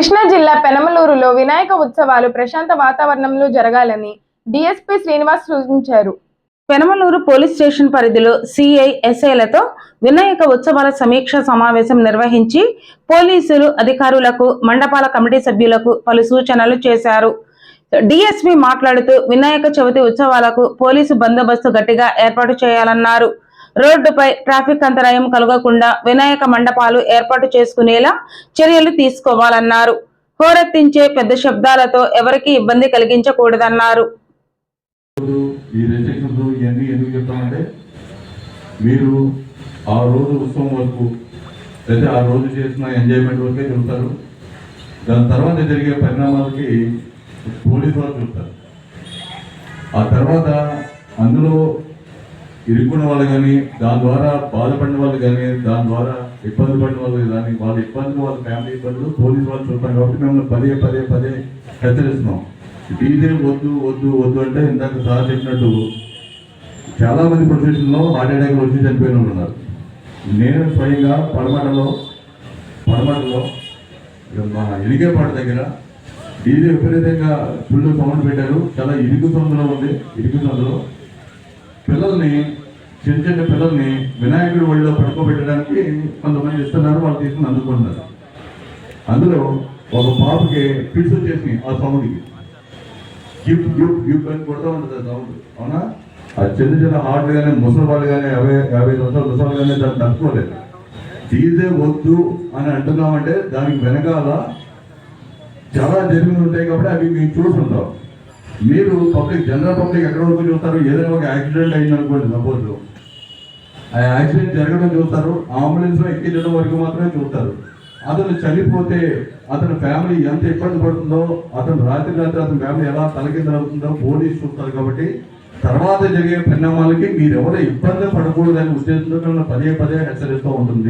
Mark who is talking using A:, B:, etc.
A: కృష్ణా జిల్లా పెనమలూరులో వినాయక ఉత్సవాలు ప్రశాంత వాతావరణంలో జరగాలని డిఎస్పీ శ్రీనివాస్ సూచించారు.
B: పెనమలూరు పోలీస్ స్టేషన్ పరిధిలో సిఐ ఎస్ఐలతో వినాయక ఉత్సవాల సమీక్ష సమావేశం నిర్వహించి పోలీసులు అధికారులకు మండపాల కమిటీ సభ్యులకు పలు సూచనలు చేశారు. డిఎస్పీ మాట్లాడుతూ వినాయక చవితి ఉత్సవాలకు పోలీసు బందోబస్తు గట్టిగా ఏర్పాటు చేయాలన్నారు. రోడ్డుపై ట్రాఫిక్ అంతరాయం కలగకుండా వినాయక మండపాలు ఏర్పాటు చేసుకునేలా చర్యలు తీసుకోవాలన్నారు. హోరెత్తించే పెద్ద శబ్దాలతో ఎవరికీ ఇబ్బంది కలిగించకూడదన్నారు.
C: మీరు ఆ రోజు ఉత్సవం వరకు అయితే ఆ రోజు చేసిన ఎంజాయ్మెంట్ వరకే చూస్తారు దాని తర్వాత జరిగే పరిణామాలకి పోలీసు వాళ్ళు చూస్తారు ఆ తర్వాత అందులో ఇరుక్కున్న వాళ్ళు కానీ దాని ద్వారా బాధపడిన వాళ్ళు కానీ దాని ద్వారా ఇబ్బంది పడిన వాళ్ళు కానీ వాళ్ళ ఇబ్బందులు వాళ్ళ ఫ్యామిలీ ఇబ్బందులు పోలీసు వాళ్ళు చూస్తాం కాబట్టి మిమ్మల్ని పదే పదే పదే హెచ్చరిస్తున్నాం. డీజే వద్దు వద్దు వద్దు అంటే ఇందాక సార్ చెప్పినట్టు చాలా మంది ప్రొఫెషన్లో హార్ట్ అటాక్ వచ్చి చనిపోయిన ఉన్నారు. నేను స్వయంగా పడమటలో పడమటలో ఇక మన ఇరిగేపాట దగ్గర డీజే విపరీతంగా ఫుల్ సౌండ్ పెట్టారు. చాలా ఇరుకు సందులో ఉంది ఇరుకు సందులో పిల్లల్ని చిన్న చిన్న పిల్లల్ని వినాయకుడి ఒళ్ళో పడుకోబెట్టడానికి కొంతమంది ఇస్తున్నారు వాళ్ళు తీసుకుని అందుకుంటున్నారు. అందులో ఒక పాపకి పిలుసు వచ్చేసి ఆ సౌండ్కి. గిఫ్ట్ గిఫ్ట్ గిఫ్ట్ అని కొడుతూ ఉంటుంది ఆ సౌండ్. అవునా? ఆ చిన్న చిన్న హార్ట్లు కానీ ముసలి వాళ్ళు కానీ యాభై యాభై సంవత్సరాలు ముసలి కానీ దాన్ని తట్టుకోలేదు. డీజే వద్దు అని అంటున్నామంటే దానికి వెనకాల చాలా జరిగిన ఉంటాయి కాబట్టి అవి మీరు చూసుంటాం మీరు పబ్లిక్ జనరల్ పబ్లిక్ ఎక్కడ వరకు చూస్తారు? ఏదైనా ఒక యాక్సిడెంట్ అయిందనుకోండి సపోజ్. ఆ యాక్సిడెంట్ జరగడం చూస్తారు. అంబులెన్స్లో ఎక్కించడం వరకు మాత్రమే చూస్తారు. అతను చనిపోతే అతని ఫ్యామిలీ ఎంత ఇబ్బంది పడుతుందో అతను రాత్రి రాత్రి అతని ఫ్యామిలీ ఎలా తలకిందవుతుందో పోలీసు చూస్తారు కాబట్టి తర్వాత జరిగే పరిణామాలకి మీరు ఇబ్బంది పడకూడదనే ఉద్దేశంతో పదే పదే హెచ్చరిస్తూ ఉంటుంది.